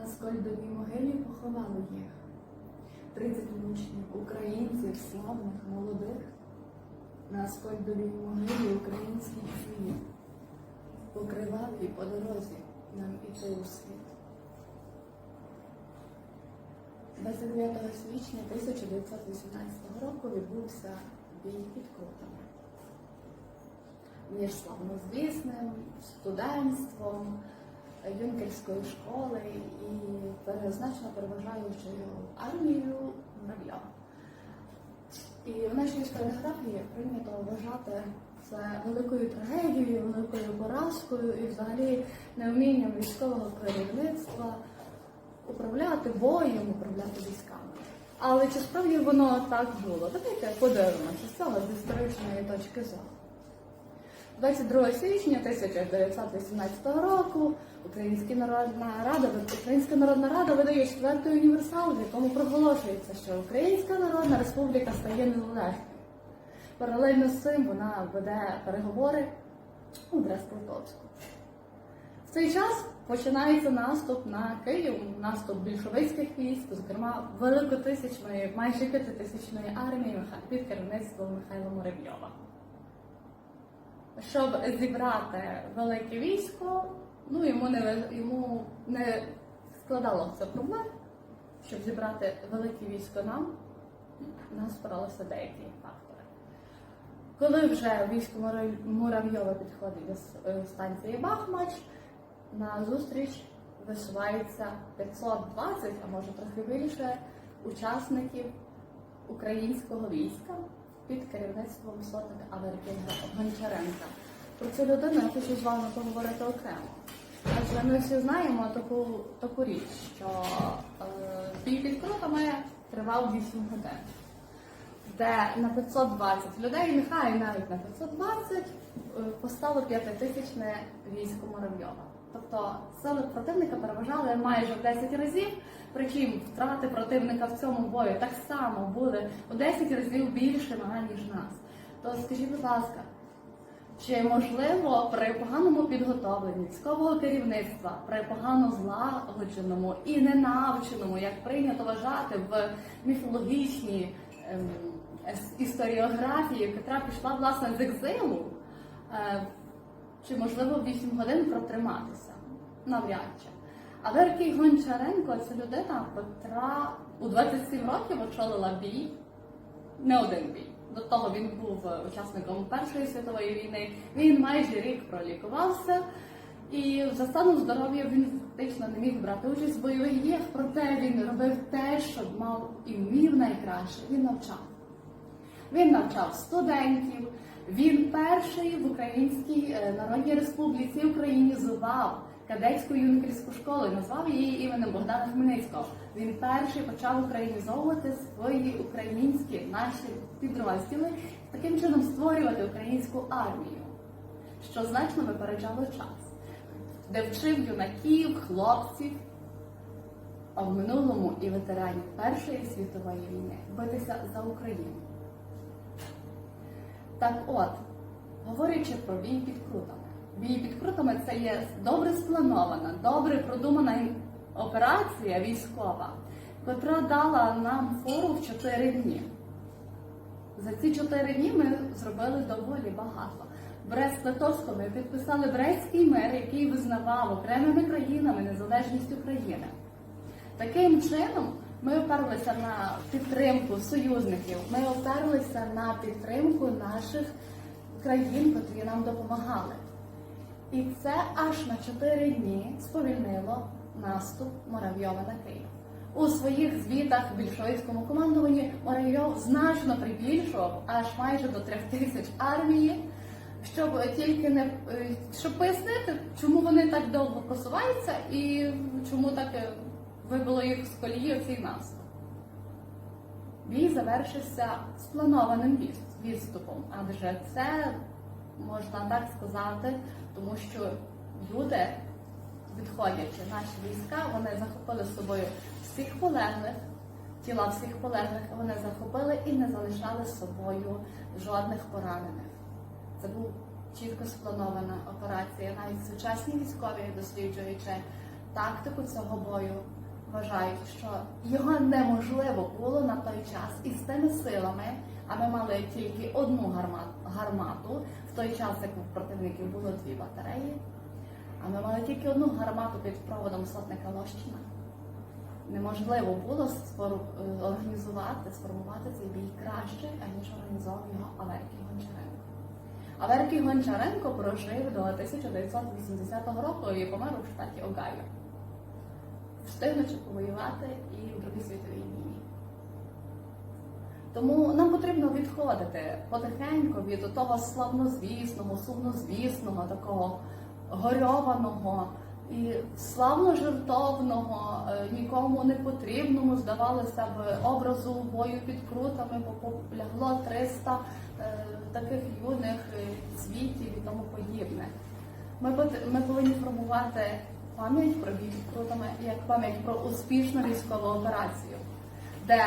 На скольдовій могилі поховали їх. 30 учнів, українців, славних, молодих. На скольдовій могилі український цвіт. Покривав і по дорозі нам іти у світ. 29 січня 1918 року відбувся бій під крутами між славнозвісним студентством юнкерської школи і перезначно переважаючою армією Муравйова. І в нашій історіографії прийнято вважати це великою трагедією, великою поразкою і взагалі невмінням військового керівництва управляти боєм, управляти військами. Але чи справді воно так було? Давайте подивимося з цього з історичної точки зору. 22 січня 1918 року Українська Народна Рада Українська Народна Рада видає четвертий універсал, в якому проголошується, що Українська Народна Республіка стає незалежною. Паралельно з цим вона веде переговори у Брест-Литовську. В цей час починається наступ на Київ, наступ більшовицьких військ, зокрема великотисячної, майже п'ятитисячної армії під керівництвом Михайла Муравйова. Щоб зібрати велике військо, ну йому не йому не складало проблем, щоб зібрати велике військо нам, нас спиралися деякі фактори. Коли вже військо Мура- Муравйова підходить до е, станції Бахмач, на зустріч висувається 520, а може трохи більше, учасників українського війська під керівництвом сотника Аверкінга Гончаренка. Про цю людину я хочу з вами поговорити окремо. Адже ми всі знаємо таку, таку річ, що е, бій під крутами тривав 8 годин, де на 520 людей, нехай навіть на 520, е, постало п'ятитисячне військо Муравйова. Тобто сили противника переважали майже в 10 разів, причому втрати противника в цьому бою так само були у 10 разів більшими, ніж нас. То скажіть, будь ласка, чи можливо при поганому підготовленні військового керівництва, при погано злагодженому і ненавченому, як прийнято вважати в міфологічній ем, історіографії, яка пішла власне з екзилу, е, чи можливо 8 годин протриматися? Навряд чи. А Веркій Гончаренко це людина, котра у 27 років очолила бій, не один бій. До того він був учасником Першої світової війни. Він майже рік пролікувався, і за станом здоров'я він фактично не міг брати участь в бойових діях, проте він робив те, що мав і вмів найкраще. Він навчав. Він навчав студентів. Він перший в Українській е, Народній Республіці українізував кадетську юнкерську школу, назвав її іменем Богдана Хмельницького. Він перший почав українізовувати свої українські наші підрозділи, таким чином створювати українську армію, що значно випереджало час, де вчив юнаків, хлопців, а в минулому і ветеранів Першої світової війни битися за Україну. Так от, говорячи про бій під крутами. Бій під крутами це є добре спланована, добре продумана операція військова, котра дала нам фору в 4 дні. За ці 4 дні ми зробили доволі багато. Брест-Литовську ми підписали Брестський мир, який визнавав окремими країнами незалежність України. Таким чином, ми оперлися на підтримку союзників, ми оперлися на підтримку наших країн, котрі нам допомагали. І це аж на 4 дні сповільнило наступ Муравйова на Київ. У своїх звітах в більшовицькому командуванні Муравйов значно прибільшував аж майже до трьох тисяч армії, щоб тільки не е, щоб пояснити, чому вони так довго просуваються і чому так е, вибило їх з колії цей наступ. Бій завершився спланованим відступом, адже це можна так сказати, тому що люди, відходячи наші війська, вони захопили з собою всіх полеглих, тіла всіх полеглих, вони захопили і не залишали з собою жодних поранених. Це був чітко спланована операція. Навіть сучасні військові, досліджуючи тактику цього бою, вважають, що його неможливо було на той час із тими силами, а ми мали тільки одну гармату, в той час, як у противників було дві батареї, а ми мали тільки одну гармату під проводом сотника Лощина. Неможливо було е, організувати, сформувати цей бій краще, аніж організував його Аверкій Гончаренко. Аверкій Гончаренко прожив до 1980 року і помер у штаті Огайо, встигнучи повоювати і в Другій світовій війні. Тому нам потрібно відходити потихеньку від того славнозвісного, сумнозвісного, такого горьованого і славно-жертовного, е, нікому не потрібному, здавалося б, образу бою під крутами, бо полягло 300 е, таких юних е, світів і тому подібне. Ми повинні формувати пам'ять про як пам'ять про успішну військову операцію, де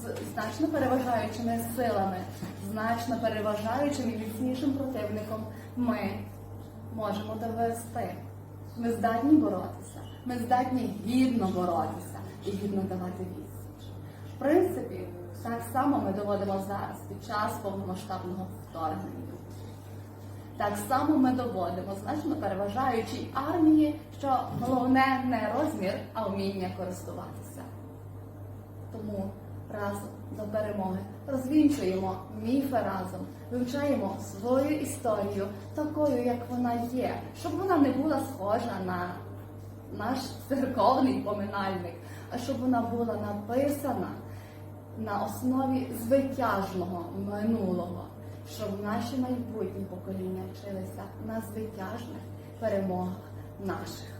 з значно переважаючими силами, значно переважаючим і міцнішим противником ми можемо довести. Ми здатні боротися, ми здатні гідно боротися і гідно давати відсіч. В принципі, так само ми доводимо зараз під час повномасштабного вторгнення. Так само ми доводимо, значно переважаючій армії, що головне не розмір, а вміння користуватися. Тому разом до перемоги розвінчуємо міфи разом, вивчаємо свою історію такою, як вона є, щоб вона не була схожа на наш церковний поминальник, а щоб вона була написана на основі звитяжного минулого, щоб наші майбутні покоління вчилися на звитяжних перемогах наших.